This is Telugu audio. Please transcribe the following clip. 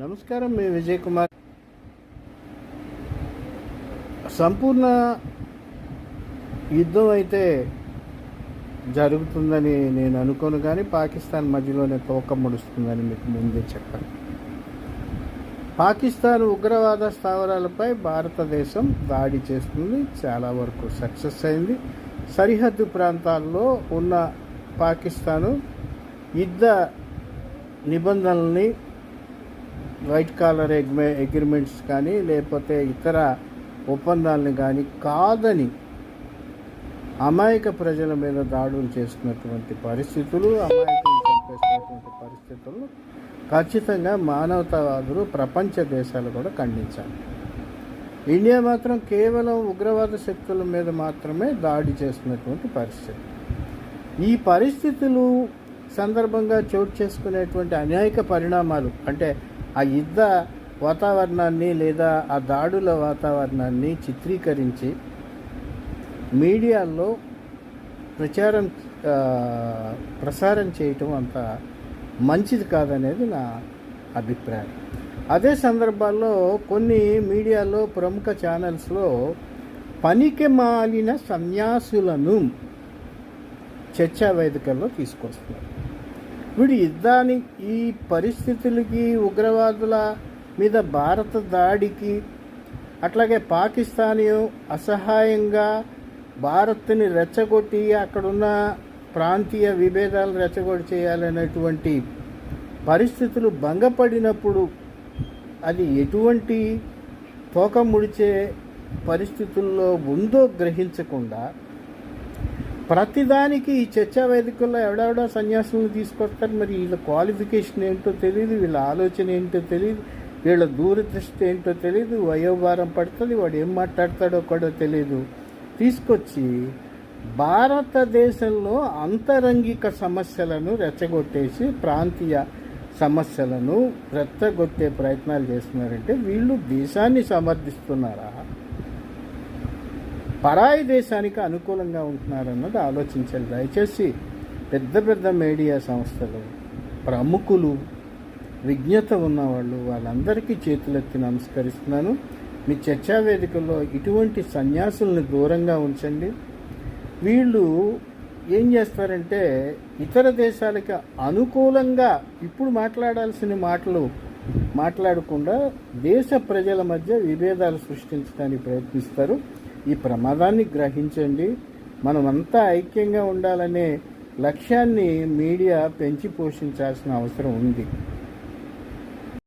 నమస్కారం మీ విజయ్ కుమార్. సంపూర్ణ యుద్ధం అయితే జరుగుతుందని నేను అనుకోను కానీ పాకిస్తాన్ మధ్యలోనే తోక ముడుస్తుందని మీకు ముందే చెప్పాను. పాకిస్తాన్ ఉగ్రవాద స్థావరాలపై భారతదేశం దాడి చేస్తుంది. చాలా వరకు సక్సెస్ అయింది. సరిహద్దు ప్రాంతాల్లో ఉన్న పాకిస్తాను యుద్ధ నిబంధనల్ని వైట్ కాలర్ ఎగ్మె అగ్రిమెంట్స్ కానీ లేకపోతే ఇతర ఒప్పందాలను కానీ కాదని అమాయక ప్రజల మీద దాడులు చేస్తున్నటువంటి పరిస్థితులు అమాయకులు చంపేస్తున్నటువంటి పరిస్థితులు ఖచ్చితంగా మానవతావాదులు ప్రపంచ దేశాలు కూడా ఖండించాలి. ఇండియా మాత్రం కేవలం ఉగ్రవాద శక్తుల మీద మాత్రమే దాడి చేస్తున్నటువంటి పరిస్థితి. ఈ పరిస్థితులు సందర్భంగా చోటు చేసుకునేటువంటి అనేక పరిణామాలు అంటే ఆ యుద్ధ వాతావరణాన్ని లేదా ఆ దాడుల వాతావరణాన్ని చిత్రీకరించి మీడియాలో ప్రచారం ప్రసారం చేయటం అంత మంచిది కాదనేది నా అభిప్రాయం. అదే సందర్భాల్లో కొన్ని మీడియాలో ప్రముఖ ఛానల్స్లో పనికి మాలిన సన్యాసులను చర్చా వేదికల్లో తీసుకొస్తున్నారు. వీడు యుద్ధాన్ని ఈ పరిస్థితులకి ఉగ్రవాదుల మీద భారత దాడికి అట్లాగే పాకిస్తానీ అసహాయంగా భారత్ని రెచ్చగొట్టి అక్కడున్న ప్రాంతీయ విభేదాలు రెచ్చగొట్టి చేయాలనేటువంటి పరిస్థితులు భంగపడినప్పుడు అది ఎటువంటి తోక ముడిచే పరిస్థితుల్లో ఉందో గ్రహించకుండా ప్రతిదానికి ఈ చర్చా వేదికల్లో ఎవడెవడో సన్యాసులను తీసుకొస్తారు. మరి వీళ్ళ క్వాలిఫికేషన్ ఏంటో తెలియదు వీళ్ళ ఆలోచన ఏంటో తెలియదు వీళ్ళ దూరదృష్టి ఏంటో తెలియదు వయోభారం పడుతుంది వాడు ఏం మాట్లాడతాడో కూడా తెలియదు తీసుకొచ్చి భారతదేశంలో అంతరంగిక సమస్యలను రెచ్చగొట్టేసి ప్రాంతీయ సమస్యలను రెచ్చగొట్టే ప్రయత్నాలు చేస్తున్నారంటే వీళ్ళు దేశాన్ని సమర్థిస్తున్నారా? పరాయి దేశానికి అనుకూలంగా ఉంటున్నారన్నది ఆలోచించాలి. దయచేసి పెద్ద పెద్ద మీడియా సంస్థలు ప్రముఖులు విజ్ఞత ఉన్నవాళ్ళు వాళ్ళందరికీ చేతులెత్తి నమస్కరిస్తున్నాను. మీ చర్చా వేదికల్లో ఇటువంటి సన్యాసుల్ని దూరంగా ఉంచండి. వీళ్ళు ఏం చేస్తారంటే ఇతర దేశాలకి అనుకూలంగా ఇప్పుడు మాట్లాడాల్సిన మాటలు మాట్లాడకుండా దేశ ప్రజల మధ్య విభేదాలు సృష్టించడానికి ప్రయత్నిస్తారు. ఈ ప్రమాదాన్ని గ్రహించండి. మనమంతా ఐక్యంగా ఉండాలనే లక్ష్యాన్ని మీడియా పెంచి పోషించాల్సిన అవసరం ఉంది.